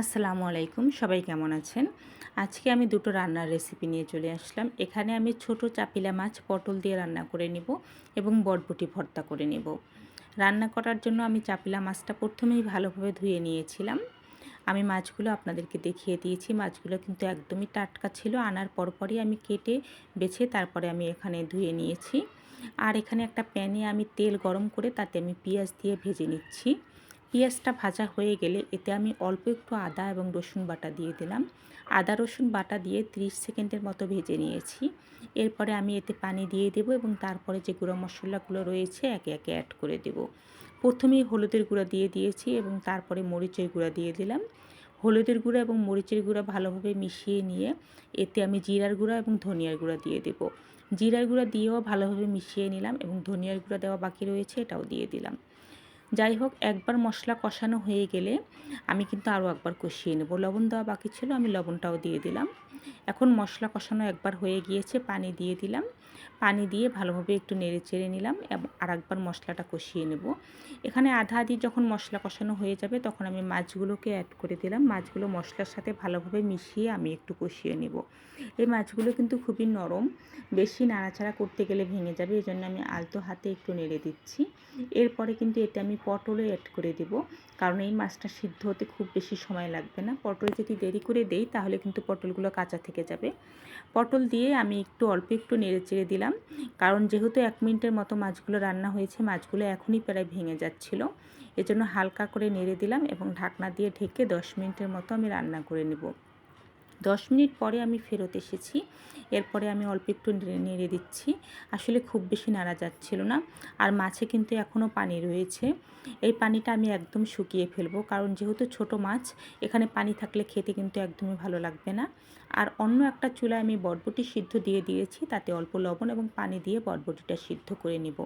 আসসালামু আলাইকুম, সবাই কেমন আছেন? আজকে আমি দুটো রান্নার রেসিপি নিয়ে চলে আসলাম। এখানে আমি ছোট চাপিলা মাছ পটল দিয়ে রান্না করে নিব এবং বটবটি ভর্তা করে নেব। রান্না করার জন্য আমি চাপিলা মাছটা প্রথমেই ভালোভাবে ধুয়ে নিয়েছিলাম। আমি মাছগুলো আপনাদেরকে দেখিয়ে দিয়েছি। মাছগুলো কিন্তু একদমই টাটকা ছিল, আনার পরপরই আমি কেটে বেছে তারপরে আমি এখানে ধুয়ে নিয়েছি। আর এখানে একটা প্যানে আমি তেল গরম করে তাতে আমি পেঁয়াজ দিয়ে ভেজে নিচ্ছি। পেঁয়াজটা ভাজা হয়ে গেলে এতে আমি অল্প একটু আদা এবং রসুন বাটা দিয়ে দিলাম। আদা, রসুন বাটা দিয়ে 30 সেকেন্ডের মতো ভেজে নিয়েছি। এরপরে আমি এতে পানি দিয়ে দেব এবং তারপরে যে গুঁড়ো মশলাগুলো রয়েছে একে একে অ্যাড করে দেব। প্রথমেই হলুদের গুঁড়া দিয়ে দিয়েছি এবং তারপরে মরিচের গুঁড়া দিয়ে দিলাম। হলুদের গুঁড়া এবং মরিচের গুঁড়া ভালোভাবে মিশিয়ে নিয়ে এতে আমি জিরার গুঁড়া এবং ধনিয়ার গুঁড়া দিয়ে দেব। জিরার গুঁড়া দিয়েও ভালোভাবে মিশিয়ে নিলাম এবং ধনিয়ার গুঁড়া দেওয়া বাকি রয়েছে এটাও দিয়ে দিলাম। যাই হোক একবার মশলা কষানো হয়ে গেলে আমি কিন্তু আরও একবার কষিয়ে নেব। লবণ দেওয়া বাকি ছিল, আমি লবণটাও দিয়ে দিলাম। এখন মশলা কষানো একবার হয়ে গিয়েছে, পানি দিয়ে দিলাম। পানি দিয়ে ভালোভাবে একটু নেড়ে চেড়ে নিলাম আর একবার মশলাটা কষিয়ে নেব। এখানে আধা আধি যখন মশলা কষানো হয়ে যাবে তখন আমি মাছগুলোকে অ্যাড করে দিলাম। মাছগুলো মশলার সাথে ভালোভাবে মিশিয়ে আমি একটু কষিয়ে নেব। এই মাছগুলো কিন্তু খুবই নরম, বেশি নাড়াচাড়া করতে গেলে ভেঙে যাবে এই জন্য আমি আলতো হাতে একটু নেড়ে দিচ্ছি। এরপরে কিন্তু এতে আমি পটলও অ্যাড করে দেব, কারণ এই মাছটা সিদ্ধ হতে খুব বেশি সময় লাগবে না। পটল যদি দেরি করে দেই তাহলে কিন্তু পটলগুলো কাঁচা থেকে যাবে। পটল দিয়ে আমি একটু অল্প একটু নেড়ে চেড়ে দিলাম। কারণ যেহেতু এক মিনিটের মতো মাছগুলো রান্না হয়েছে, মাছগুলো এখনই প্রায় ভেঙে যাচ্ছিল। এজন্য হালকা করে নেড়ে দিলাম এবং ঢাকনা দিয়ে ঢেকে দশ মিনিটের মতো আমি রান্না করে নেব। দশ মিনিট পরে আমি ফেরত এসেছি। এরপরে আমি অল্প একটু নেড়ে দিচ্ছি। আসলে খুব বেশি নাড়া যাচ্ছিল না। আর মাছে কিন্তু এখনও পানি রয়েছে। এই পানিটা আমি একদম শুকিয়ে ফেলব। কারণ যেহেতু ছোট মাছ, এখানে পানি থাকলে খেতে কিন্তু একদমই ভালো লাগবে না। আর অন্য একটা চুলায় আমি বটবটি সিদ্ধ দিয়ে দিয়েছি। তাতে অল্প লবণ এবং পানি দিয়ে বটবটিটা সিদ্ধ করে নিব।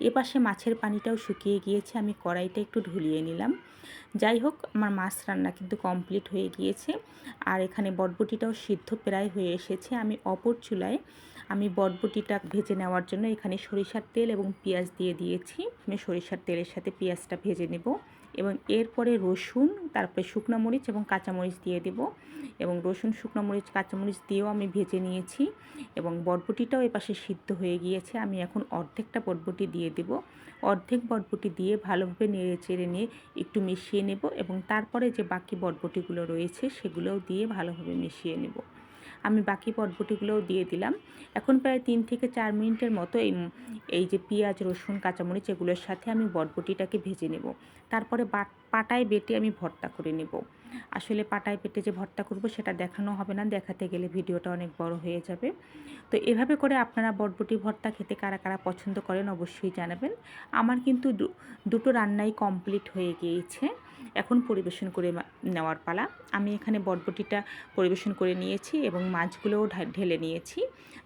এপাশে মাছের পানিটাও শুকিয়ে গিয়েছে। আমি কড়াইটা একটু ঢুলিয়ে নিলাম। যাই হোক, আমার মাছ রান্না কিন্তু কমপ্লিট হয়ে গিয়েছে। আর এখানে বটবটিটাও সিদ্ধ প্রায় হয়ে এসেছে। আমি অপর চুলায় আমি বটবটিটা ভেজে নেওয়ার জন্য এখানে সরিষার তেল এবং পেঁয়াজ দিয়ে দিয়েছি। আমি সরিষার তেলের সাথে পেঁয়াজটা ভেজে নেব এবং এরপরে রসুন, তারপরে শুকনো মরিচ এবং কাঁচামরিচ দিয়ে দেব এবং রসুন, শুকনো মরিচ, কাঁচামরিচ দিয়েও আমি ভেজে নিয়েছি এবং বটবটিটাও এপাশে সিদ্ধ হয়ে গিয়েছে। আমি এখন অর্ধেকটা বটবটি দিয়ে দেব। অর্ধেক বটবটি দিয়ে ভালোভাবে নেড়ে চেড়ে নিয়ে একটু মিশিয়ে নেব এবং তারপরে যে বাকি বটবটিগুলো রয়েছে সেগুলোও দিয়ে ভালোভাবে মিশিয়ে নেব। আমি বাকি বটবটিগুলোও দিয়ে দিলাম। এখন প্রায় তিন থেকে চার মিনিটের মতো এই এই যে পেঁয়াজ, রসুন, কাঁচামরিচ এগুলোর সাথে আমি বটবটিটাকে ভেজে নেব। তারপরে পাটায় বেটে আমি ভর্তা করে নেব। আসলে পাটায় বেটে যে ভর্তা করব সেটা দেখানো হবে না, দেখাতে গেলে ভিডিওটা অনেক বড় হয়ে যাবে। তো এভাবে করে আপনারা বটবটি, ভর্তা খেতে কারা কারা পছন্দ করেন অবশ্যই জানাবেন। আমার কিন্তু দুটো রান্নাই কমপ্লিট হয়ে গিয়েছে। এখন পরিবেশন করে নেওয়ার পালা। আমি এখানে বটবটিটা পরিবেশন করে নিয়েছি এবং মাছগুলোও ঢেলে নিয়েছি।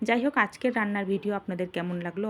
যাই হোক, আজকের রান্নার ভিডিও আপনাদের কেমন লাগল